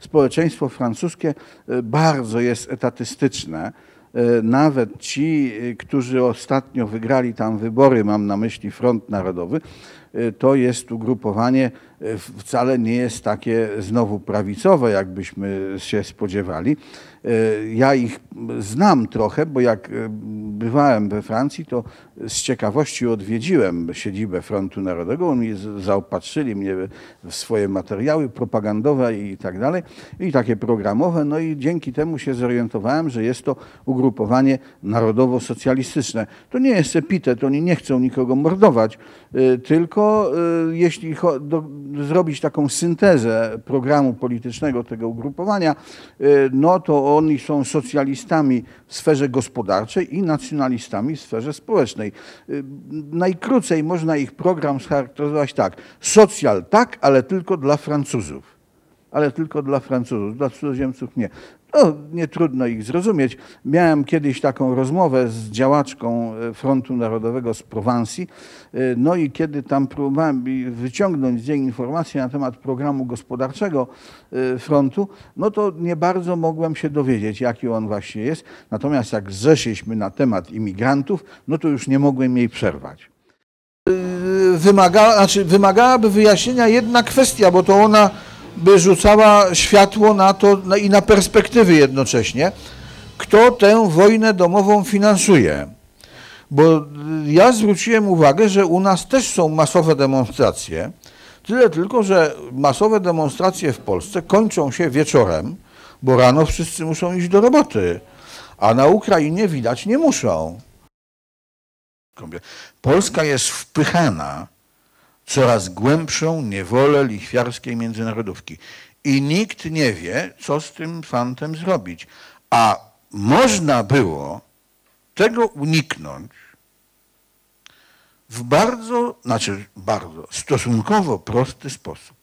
społeczeństwo francuskie bardzo jest etatystyczne. Nawet ci, którzy ostatnio wygrali tam wybory, mam na myśli Front Narodowy, to jest ugrupowanie wcale nie jest takie znowu prawicowe, jakbyśmy się spodziewali. E, ja ich znam trochę, bo jak e, bywałem we Francji, to z ciekawości odwiedziłem siedzibę Frontu Narodowego. Oni zaopatrzyli mnie w swoje materiały propagandowe i tak dalej, i takie programowe. No i dzięki temu się zorientowałem, że jest to ugrupowanie narodowo-socjalistyczne. To nie jest epitet, oni nie chcą nikogo mordować, e, tylko jeśli zrobić taką syntezę programu politycznego tego ugrupowania, no to oni są socjalistami w sferze gospodarczej i nacjonalistami w sferze społecznej. Y, najkrócej można ich program scharakteryzować tak. Socjal tak, ale tylko dla Francuzów ale tylko dla Francuzów, dla cudzoziemców nie. No, nie trudno ich zrozumieć. Miałem kiedyś taką rozmowę z działaczką e, Frontu Narodowego z Prowansji, e, no i kiedy tam próbowałem wyciągnąć z niej informacje na temat programu gospodarczego e, frontu, no to nie bardzo mogłem się dowiedzieć, jaki on właśnie jest. Natomiast jak zeszliśmy na temat imigrantów, no to już nie mogłem jej przerwać. Wymaga, znaczy wymagałaby wyjaśnienia jedna kwestia, bo to ona by rzucała światło na to i na perspektywy jednocześnie, kto tę wojnę domową finansuje. Bo ja zwróciłem uwagę, że u nas też są masowe demonstracje, tyle tylko, że masowe demonstracje w Polsce kończą się wieczorem, bo rano wszyscy muszą iść do roboty, a na Ukrainie widać nie muszą. Polska jest wpychana coraz głębszą niewolę lichwiarskiej międzynarodówki. I nikt nie wie, co z tym fantem zrobić. A można było tego uniknąć w bardzo, znaczy bardzo, stosunkowo prosty sposób.